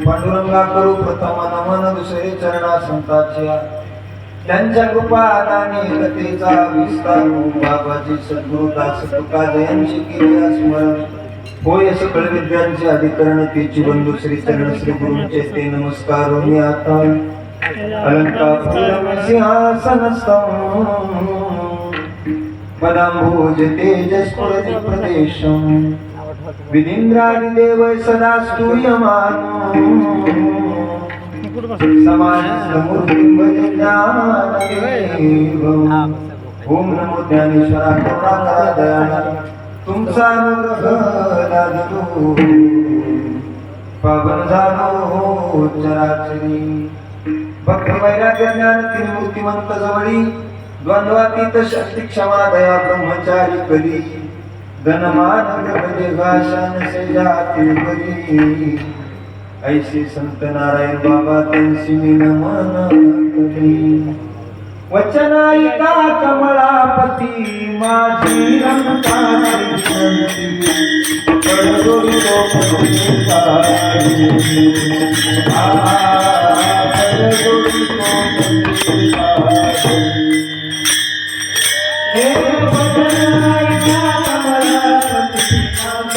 पांडुरंगा करू प्रथम नमन दुसरे चरणा संताच्या त्यांच्या कृपादानी कथेचा विस्तार होऊन बाबाजी सद्गुरु दास तुका जयांची केले स्मरण होय सकळ विद्यांचे अधिकरण तेची बंधू श्री चरण श्री गुरूंचे ते नमस्कार मी आता अलंकार सिंहासनस्थं पदांभोज तेजस्फुरति प्रदेशम्। विधीन्द्रादिदेव सदा स्तूयमानो। समाजमूर्तिं भजे ज्ञानदेवम्. ओम नमो ज्ञानेश्वरा करुणाकरा दयाळा तुमचा अनुग्रह लादलो पावन झालो चराचरी भक्त वैराग्य ज्ञान तीन जवळी द्वंद्वातीत शक्ती क्षमा दया ब्रह्मचारी करी धनमान ग्रह भाषण से जाती बरी ऐसे संत नारायण बाबा त्यांची नमन करी वचनायिका माझी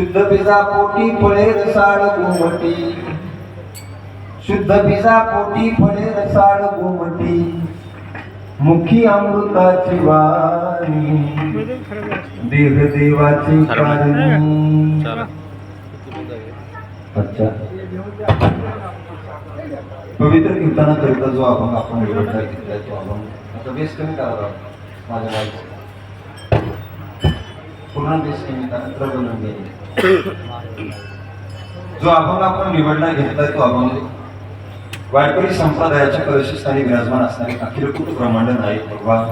शुद्ध बीजा पोटी फळे रसाळ गोमटी शुद्ध बीजा पोटी फळे रसाळ गोमटी मुखी अमृताची वाणी. देह देवाची कारणी. अच्छा. पवित्र कीर्तनाकरिता जो आपण आपण निवडला तो आपण आता बेस कमी करावा. माझ्या वाईस पुन्हा बेस कमी करा जो अभंग आपण निवडला घेतलाय तो अभंग वारकरी संप्रदायाच्या कलशस्थानी विराजमान असणारे अखिल कुट ब्रह्मांड नायक भगवान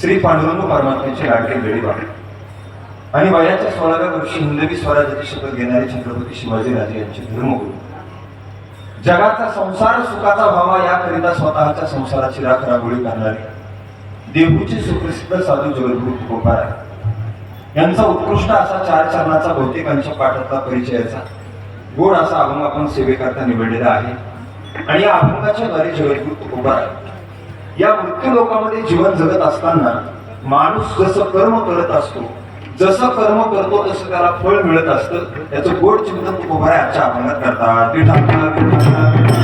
श्री पांडुरंग परमात्म्याचे लाडके गडीबा आणि वयाच्या सोळाव्या वर्षी हिंदवी स्वराज्याची शपथ घेणारे छत्रपती शिवाजीराजे यांचे धर्मगुरु. जगाचा संसार सुखाचा व्हावा याकरिता स्वतःच्या संसाराची राख रांगोळी करणारे देहूचे सुप्रसिद्ध साधू जगद्गुरु गोपाळ यांचा उत्कृष्ट असा चार चरणाचा बहुतेकांच्या पाठातला परिचयाचा गोड असा अभंग आपण सेवेकरता निवडलेला आहे. आणि या अभंगाच्या द्वारे जगद्गुरु तुकोबार या मृत्यू लोकांमध्ये जीवन जगत असताना माणूस जसं कर्म करत असतो जसं कर्म करतो तसं त्याला फळ मिळत असतं. त्याचं गोड चिंतन तुकोबार आजच्या अभंगात करतात.